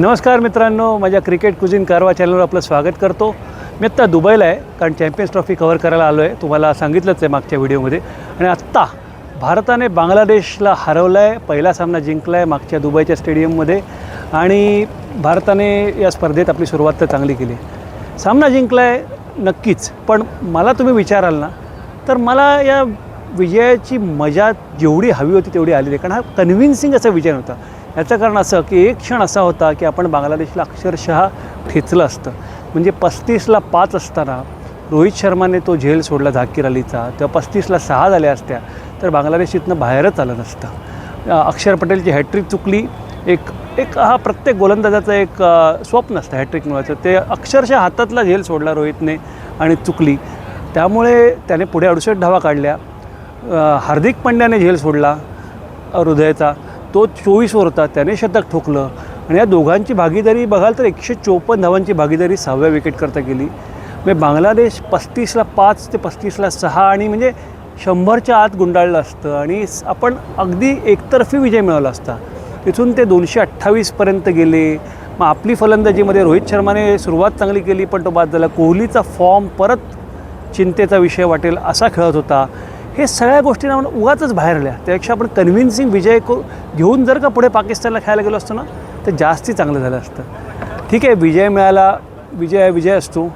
नमस्कार मित्रांनो माझ्या क्रिकेट कुझिन कारवा चॅनलवर आपलं स्वागत करतो. मी आत्ता दुबईला आहे कारण चॅम्पियन्स ट्रॉफी कव्हर करायला आलो आहे तुम्हाला सांगितलंच आहे मागच्या व्हिडिओमध्ये. आणि आत्ता भारताने बांगलादेशला हरवलं आहे पहिला सामना जिंकला आहे मागच्या दुबईच्या स्टेडियममध्ये. आणि भारताने या स्पर्धेत आपली सुरुवात तर चांगली केली. आहे सामना जिंकला आहे नक्कीच पण मला तुम्ही विचाराल ना तर मला या विजयाची मजा जेवढी हवी होती तेवढी आलेली आहे कारण हा कन्व्हिन्सिंग असा विजय नव्हता. याचं कारण असं की एक क्षण असा होता की आपण बांगलादेशला अक्षरशः ठेचलं असतं. म्हणजे पस्तीसला पाच असताना रोहित शर्माने तो झेल सोडला झाकीर अलीचा. तेव्हा पस्तीसला सहा झाल्या असत्या. तर बांगलादेश इथनं बाहेरच आलं नसतं. अक्षर पटेलची हॅट्रिक चुकली. एक एक हा प्रत्येक गोलंदाजाचं एक स्वप्न असतं हॅट्रिक मिळवायचं ते अक्षरशः हातातला झेल सोडला रोहितने आणि चुकली. त्यामुळे त्याने पुढे अडुसष्ट धावा काढल्या. हार्दिक पंड्याने झेल सोडला हृदयाचा. तो चोवीसवर होता त्याने शतक ठोकलं. आणि या दोघांची भागीदारी बघाल तर एकशे चोपन्न धावांची भागीदारी सहाव्या विकेटकरता गेली. म्हणजे बांगलादेश पस्तीसला पाच ते पस्तीसला सहा आणि म्हणजे शंभरच्या आत गुंडाळलं असतं आणि आपण अगदी एकतर्फी विजय मिळवला असता. तिथून ते दोनशे अठ्ठावीसपर्यंत गेले. मग आपली फलंदाजीमध्ये रोहित शर्माने सुरुवात चांगली केली पण तो बाद झाला. कोहलीचा फॉर्म परत चिंतेचा विषय वाटेल असा खेळत होता. हे सगळ्या गोष्टींना आपण उगाच बाहेर आल्या. त्यापेक्षा आपण कन्व्हिन्सिंग विजय घेऊन जर का पुढे पाकिस्तानला खेळायला गेलो असतो ना तर जास्ती चांगलं झालं असतं. ठीक आहे विजय मिळाला विजय विजय असतो.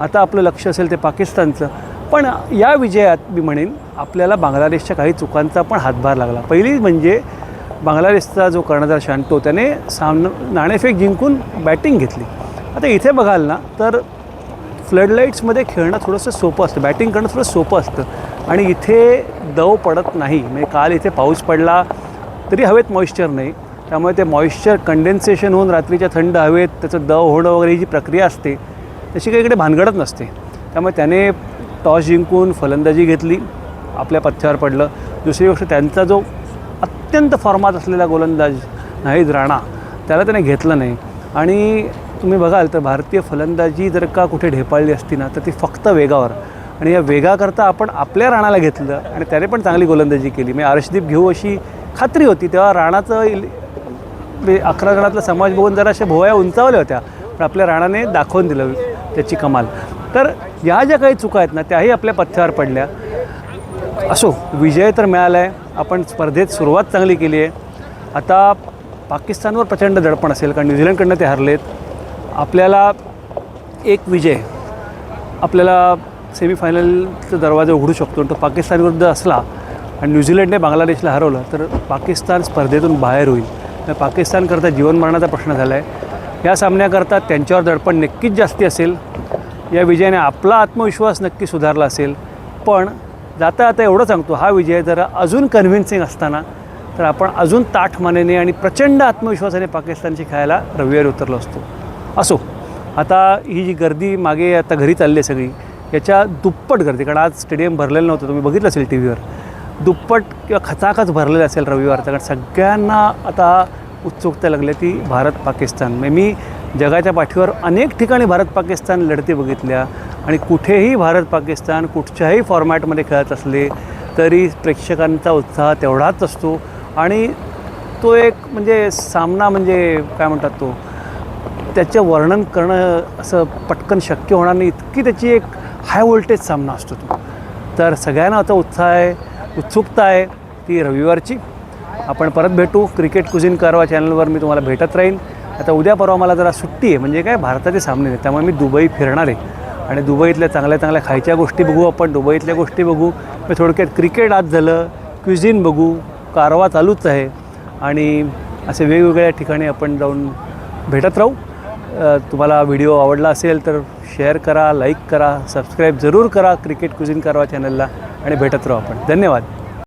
आता आपलं लक्ष असेल ते पाकिस्तानचं. पण या विजयात मी म्हणेन आपल्याला बांगलादेशच्या काही चुकांचा पण हातभार लागला. पहिली म्हणजे बांगलादेशचा जो कर्णधार शांतो त्याने सामन नाणेफेक जिंकून बॅटिंग घेतली. आता इथे बघाल ना तर फ्लडलाईट्समध्ये खेळणं थोडंसं सोपं असतं. बॅटिंग करणं थोडं सोपं असतं. आणि इथे दव पडत नाही. म्हणजे काल इथे पाऊस पडला तरी हवेत मॉइश्चर नाही. त्यामुळे ते मॉइश्चर कंडेन्सेशन होऊन रात्रीच्या थंड हवेत त्याचं दव होणं वगैरे ही जी प्रक्रिया असते तशी काही इकडे भानगडत नसते. त्यामुळे त्याने टॉस जिंकून फलंदाजी घेतली आपल्या पथ्यावर पडलं. दुसरी गोष्ट त्यांचा जो अत्यंत फॉर्मात असलेला गोलंदाज नाहीद राणा त्याला त्याने घेतलं नाही. आणि तुम्ही बघाल तर भारतीय फलंदाजी जर का कुठे ढेपाळली असती ना तर ती फक्त वेगावर. आणि या वेगाकरता आपण आपल्या राणाला घेतलं आणि त्याने पण चांगली गोलंदाजी केली. म्हणजे अर्शदीप घेऊ अशी खात्री होती. तेव्हा राणाचं म्हणजे अकरा जणातला समाज बघून जरा अशा भोवया उंचावल्या होत्या. पण आपल्या राणाने दाखवून दिलं त्याची कमाल. तर या ज्या काही चुका आहेत ना त्याही आपल्या पथ्यावर पडल्या. असो विजय तर मिळाला आहे आपण स्पर्धेत सुरुवात चांगली केली आहे. आता पाकिस्तानवर प्रचंड दडपण असेल कारण न्यूझीलंडकडनं ते हरलेत. आपल्याला एक विजय. आपल्याला सेमीफायनलचा दरवाजा उघडू शकतो आणि तो पाकिस्तानविरुद्ध असला आणि न्यूझीलंडने बांगलादेशला हरवलं तर पाकिस्तान स्पर्धेतून बाहेर होईल. पाकिस्तानकरता जीवनमरणाचा प्रश्न झाला आहे या सामन्याकरता त्यांच्यावर दडपण नक्कीच जास्ती असेल. या विजयाने आपला आत्मविश्वास नक्की सुधारला असेल. पण जाता आता एवढं सांगतो हा विजय जरा अजून कन्व्हिन्सिंग असताना तर आपण अजून ताठ मानेने आणि प्रचंड आत्मविश्वासाने पाकिस्तानची खेळायला रविवारी उतरलो असतो. असो आता ही जी गर्दी मागे आता घरी चालली आहे सगळी याच्या दुप्पट गर्दी कारण आज स्टेडियम भरलेलं नव्हतं तुम्ही बघितलं असेल टी व्हीवर दुप्पट किंवा खचाखच भरलेलं असेल रविवारचं कारण सगळ्यांना आता उत्सुकता लागली ती भारत पाकिस्तान म्हणजे मी जगाच्या पाठीवर अनेक ठिकाणी भारत पाकिस्तान लढती बघितल्या आणि कुठेही भारत पाकिस्तान कुठच्याही फॉर्मॅटमध्ये खेळत असले तरी प्रेक्षकांचा उत्साह तेवढाच असतो. आणि तो एक म्हणजे सामना म्हणजे काय म्हणतात तो? त्याचं वर्णन करणं असं पटकन शक्य होणार नाही. इतकी त्याची एक हाय व्होल्टेज सामना असतो तो. तर सगळ्यांना आता उत्साह आहे उत्सुकता आहे ती रविवारची. आपण परत भेटू. क्रिकेट कुझिन कारवा चॅनलवर मी तुम्हाला भेटत राहीन. आता उद्या परवा मला जरा सुट्टी आहे. म्हणजे काय? भारताचे सामने आहेत. त्यामुळे मी दुबई फिरणार आहे. आणि दुबईतल्या चांगल्या चांगल्या खायच्या गोष्टी बघू आपण. दुबईतल्या गोष्टी बघू. मी थोडक्यात क्रिकेट आज झालं. क्युझिन बघू. कारवा चालूच आहे. आणि असे वेगवेगळ्या ठिकाणी आपण जाऊन भेटत राहू. तुम्हाला व्हिडिओ आवडला असेल तर शेअर करा लाईक करा सबस्क्राईब जरूर करा क्रिकेट कुझिन करावा चॅनलला आणि भेटत राहू आपण. धन्यवाद.